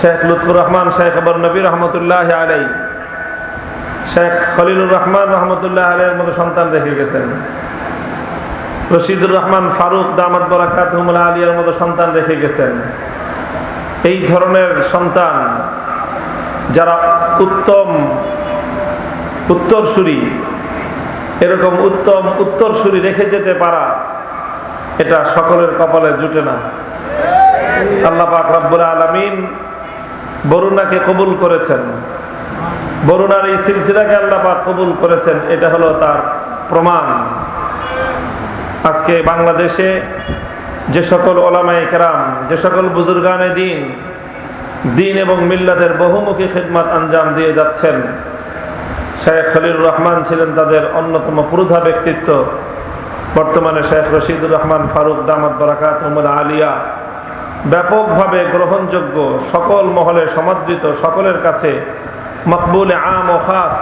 শেখ লুৎফুর রহমান, শেখ আবর নবী রহমতুল্লাহ আলাই শেখ খলিলুর রহমান রহমতুল্লাহ আলাইয়ের মতো সন্তান রেখে গেছেন। রশিদুর রহমান ফারুক দামাত বরাকাত হুমুল্লা আলিয়ার মতো সন্তান রেখে গেছেন। এই ধরনের সন্তান যারা উত্তম উত্তরসূরি, এরকম উত্তম উত্তরসূরি রেখে যেতে পারা, এটা সকলের কপালে জুটে না। আল্লাহ পাক রব্বুল আলমিন বরুণাকে কবুল করেছেন। বরুণার এই সিলসিলাকে আল্লাহ পাক কবুল করেছেন, এটা হলো তার প্রমাণ। আজকে বাংলাদেশে যে সকল ওলামাই কেরাম, যে সকল বুজুর্গানে দিন দিন এবং মিল্লাদের বহুমুখী খেদমাত আঞ্জাম দিয়ে যাচ্ছেন, শেখ খলিলুর রহমান ছিলেন তাদের অন্যতম পুরুধা ব্যক্তিত্ব। বর্তমানে শেখ রশিদুর রহমান ফারুক দামাত বরাকাত উমর আলিয়া ব্যাপকভাবে গ্রহণযোগ্য সকল মহলে সমাদৃত সকলের কাছে মকবুল আম ও খাস।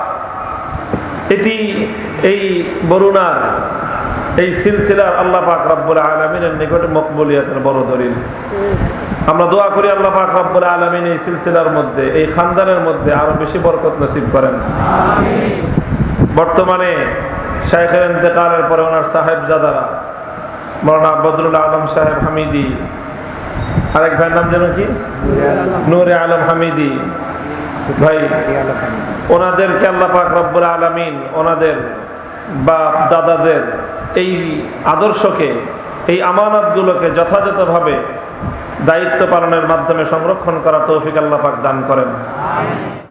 এটি এই বরুণার, এই সিলসিলার আল্লাহ পাক রব্বুল আলমিনের নিকটে মকবুলিয়াতের বড় দলিল। আমরা দোয়া করি আল্লাহ পাক রব্বুল আলমিন এই সিলসিলার মধ্যে, এই খানদানের মধ্যে আরও বেশি বরকত নসিব করেন। বর্তমানে শাইখের ইন্তেকালের পরে ওনার সাহেব জাদারা মৌলানা বদরুল আলম সাহেব হামিদি আরেক ভাইয়ের নাম যেন কি? নূরে আলম হামিদি। ভাই, ওনাদেরকে আল্লাহ পাক রব্বুল আলমিন, ওনাদের বাপ, দাদাদের এই আদর্শকে, এই আমানতগুলোকে যথাযথভাবে দায়িত্ব পালনের মাধ্যমে সংরক্ষণ করা তৌফিক আল্লাহ পাক দান করেন।